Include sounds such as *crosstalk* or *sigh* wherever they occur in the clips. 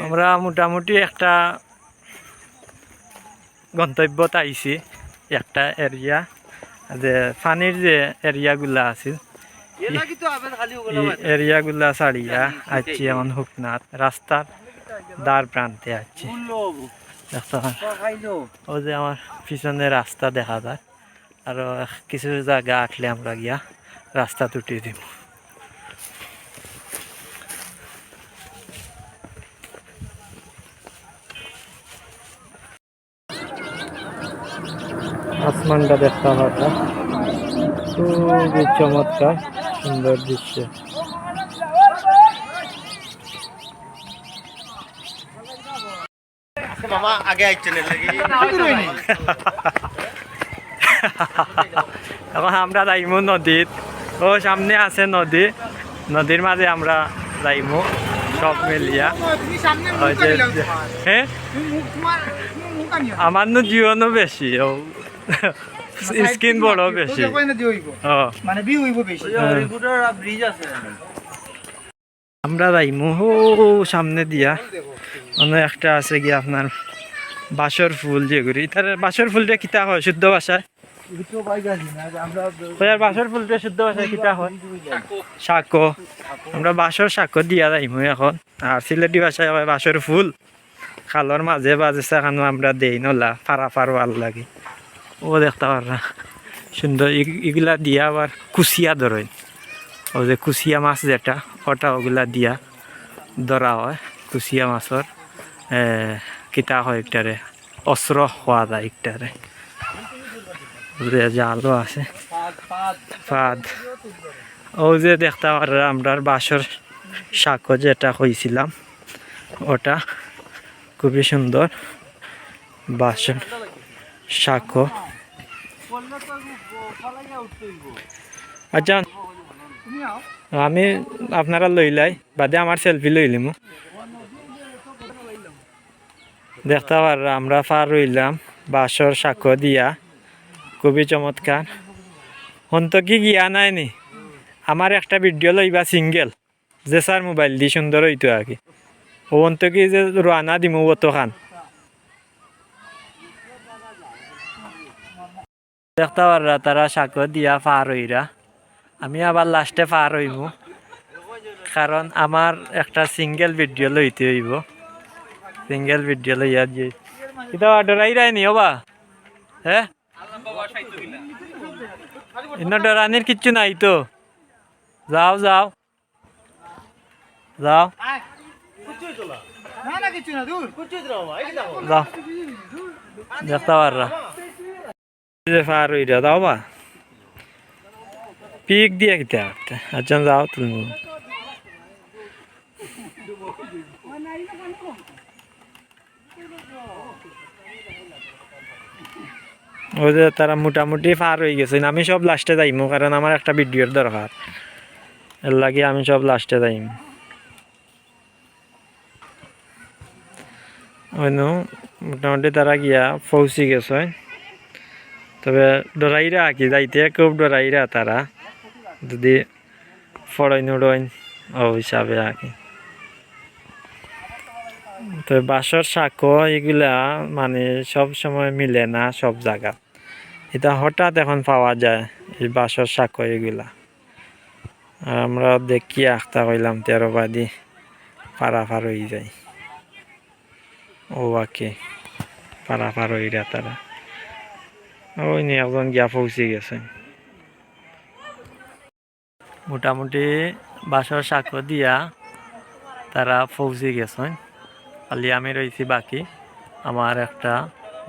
আমরা মোটামুটি একটা গন্তব্যত আইছি একটা এরিয়া যে পানির যে এরিয়াগুলা আছে এরিয়াগুলা ছাড়িয়া আছি এমন হুকনাথ রাস্তার দ্বার প্রান্তে আছি ও যে আমার পিছনে রাস্তা দেখা যায়। আর কিছু জায়গা আটলে আমরা গিয়া রাস্তা তুটিয়ে দিব আসমানটা দেখতে পাতা খুবই চমৎকার সুন্দর দৃশ্য। মামা আগে আইছেন এখন *laughs* আমরা যাইমু নদীত। ও সামনে আছে নদী। নদীর মাঝে আমরা যাইমু সব মিলিয়া। হ্যাঁ? আমার নো জীবনও বেশি ও। স্কিন বড় বেশি। মানে বি হইব বেশি। ব্রিজ আছে। আমরা যাইমু হো সামনে দিয়া। অন্য একটা আছে কি আপনার বাসর ফুল যেগুলি তার বাসর ফুলটা কিতা হয়? শুদ্ধ ভাষায়? বাসর ফুলটা শুদ্ধ ভাষায় কিতা হয়? শাকো। আমরা বাসর শাকো দিয়া যাইমু এখন। আর সিলেটি ভাষায় হয় বাসর ফুল। খালর মাঝে বাজে সেখানে আমরা দেই নলা ফারা ফার ভালো লাগে। ও দেখতে পারা সুন্দর এগুলা দিয়া আবার কুচিয়া ধরেন। ও যে কুচিয়া মাছ যেটা, ওটা ওগুলা দিয়া ধরা হয় কুচিয়া মাছর কিতা হয় একটারে, অস্ত্র খোয়া যায় একটারে। জালও আছে। ফাদ। ও যে দেখতে পারা আমরা বাসর শাকও যেটা হয়েছিলাম ওটা খুবই সুন্দর। বাসন শাকও আচ্ছা আমি আপনারা লইলাই বাদে আমার সেলফি লইলিমু দেখতে পার, আমরা পার রইলাম বাসর সাক্ষ্য দিয়া, খুবই চমৎকার। হন্ত কি গিয়া নাই নি? আমার একটা ভিডিও লইবা সিঙ্গেল যে স্যার মোবাইল দি সুন্দর হইতো আর কি ও অন্ত কি যে রানা দিমু অত খান দেখতে পাররা তারা দিয়া পার হইরা। আমি আবার লাস্টে পার হইব কারণ আমার একটা সিঙ্গেল ভিডিও লইতে হইব। সিঙ্গেল ভিডিও লইয়া যে কিতা ডরাই রায়নি হবা হ্যাঁ? ইন্ন ডরানির কিচ্ছু নাই তো। যাও যাও। যাও। না না কিছু না দূর। যাও। দেখতে পাররা পার হইরা যাও বা পিক দিয়ে কিতা আচ্ছা যাও তুমি ওই যে তারা মোটামুটি পার হয়ে গেছে আমি সব লাস্টে যাইমু কারণ আমার একটা ভিডিওর দরকার এর লাগে আমি সব লাস্টে যাইম অন্য মোটামুটি তারা গিয়া পৌঁছি গেছে। তবে ডরাইরা কি যাইতে, খুব ডরাইরা তারা। যদি ফড়ইন উড়ইন ও হিসাবে আঁকি তো বাসর সাক্ষ্য এগুলা মানে সব সময় মিলে না সব জায়গা। এটা হঠাৎ এখন পাওয়া যায় এই বাসর সাক্ষ্য এগুলা। আর আমরা দেখি আখতা কইলাম তেরো বাদি পারা পার হয়ে যায়। ও বাকি। পারা পার হইরা তারা ওই নিয়ে একজন গিয়া পৌঁছে গেছে। মোটামুটি বাসর সাক্ষ্য দিয়া তারা পৌঁছে গেছেন খালি আমি রয়েছি বাকি। আমার একটা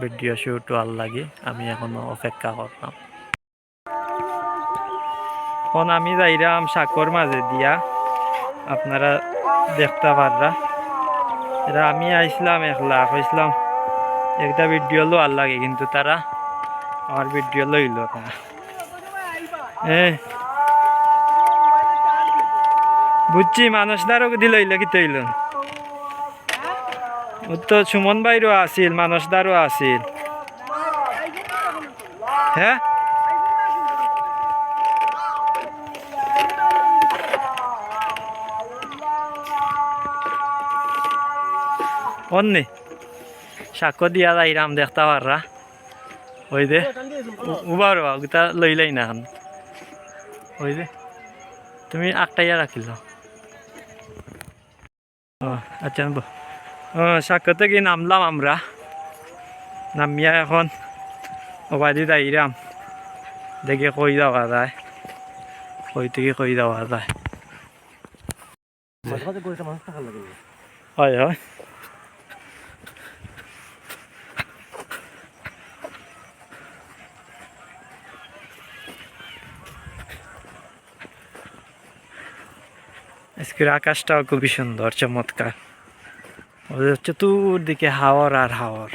ভিডিও শুট হওয়ার লাগে আমি এখনও অপেক্ষা করলাম এখন আমি যাইরাম সাকর মাঝে দিয়া। আপনারা দেখতে পাররা। এটা আমি আইসলাম একলা কইসলাম একটা ভিডিও লোয়ার লাগে কিন্তু তারা আমার ভিডিও লইল তারা হ্যাঁ বুঝছি, মানুষ দ্বারও দিল কি তৈল তো সুমন বাইরও আছিল, মানুষ দ্বারও আছিল। হ্যাঁ? অন্যে সাক্ষ্য দিয়া যাইরাম দেখতে পাররা। ওই দে উবার ওটা লইলাই না এখন। ওই দে তুমি আটটাইয়া রাখিল। ও আচ্ছা সাক্ষ্য থেকে নামলাম আমরা? নামিয়া এখন ওবাদি যাইরাম দেখি কই যাওয়া যায়। কই থেকে কই যাওয়া যায়। হয় হয়। আজকের আকাশটাও খুবই সুন্দর চমৎকার। ওদের চতুর্দিকে হাওয়ার আর হাওয়ার